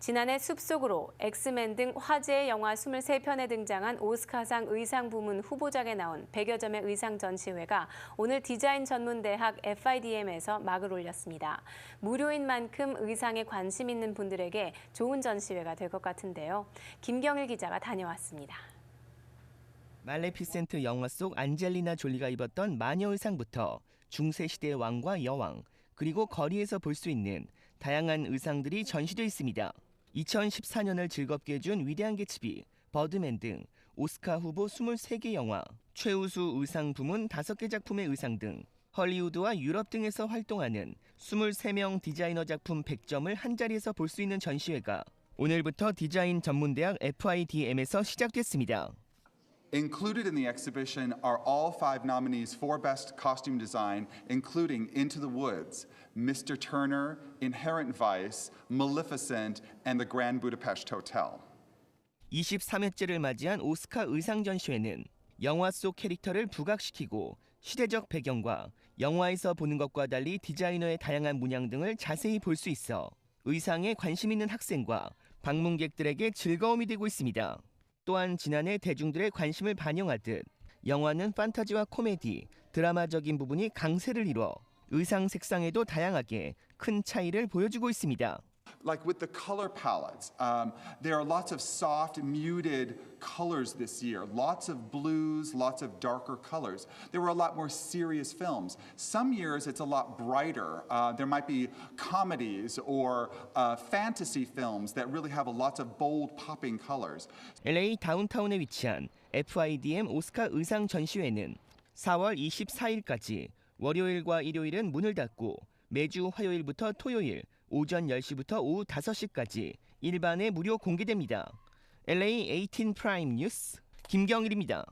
지난해 숲속으로 엑스맨 등 화제의 영화 23편에 등장한 오스카상 의상 부문 후보작에 나온 100여 점의 의상 전시회가 오늘 디자인 전문대학 FIDM에서 막을 올렸습니다. 무료인 만큼 의상에 관심 있는 분들에게 좋은 전시회가 될 것 같은데요. 김경일 기자가 다녀왔습니다. 말레피센트 영화 속 안젤리나 졸리가 입었던 마녀 의상부터 중세 시대의 왕과 여왕 그리고 거리에서 볼 수 있는 다양한 의상들이 전시돼 있습니다. 2014년을 즐겁게 해준 위대한 개츠비, 버드맨 등 오스카 후보 23개 영화, 최우수 의상 부문 5개 작품의 의상 등 헐리우드와 유럽 등에서 활동하는 23명 디자이너 작품 100점을 한자리에서 볼 수 있는 전시회가 오늘부터 디자인 전문대학 FIDM에서 시작됐습니다. Included in the exhibition are all five nominees for Best Costume Design, including Into the Woods, Mr. Turner, Inherent Vice, Maleficent, and the Grand Budapest Hotel. 23회째를 맞이한 오스카 의상 전시회는 영화 속 캐릭터를 부각시키고 시대적 배경과 영화에서 보는 것과 달리 디자이너의 다양한 문양 등을 자세히 볼 수 있어 의상에 관심 있는 학생과 방문객들에게 즐거움이 되고 있습니다. 또한 지난해 대중들의 관심을 반영하듯 영화는 판타지와 코미디, 드라마적인 부분이 강세를 이뤄 의상 색상에도 다양하게 큰 차이를 보여주고 있습니다. Like with the color palettes, um, there are lots of soft, muted colors this year, lots of blues, lots of darker colors. There were a lot more serious films. Some years it's a lot brighter. Uh, there might be comedies or uh, fantasy films that really have a lots of bold, popping colors. LA 다운타운에 위치한 FIDM 오스카 의상 전시회는 4월 24일까지 월요일과 일요일은 문을 닫고 매주 화요일부터 토요일 오전 10시부터 오후 5시까지 일반에 무료 공개됩니다. LA 18 프라임 뉴스 김경일입니다.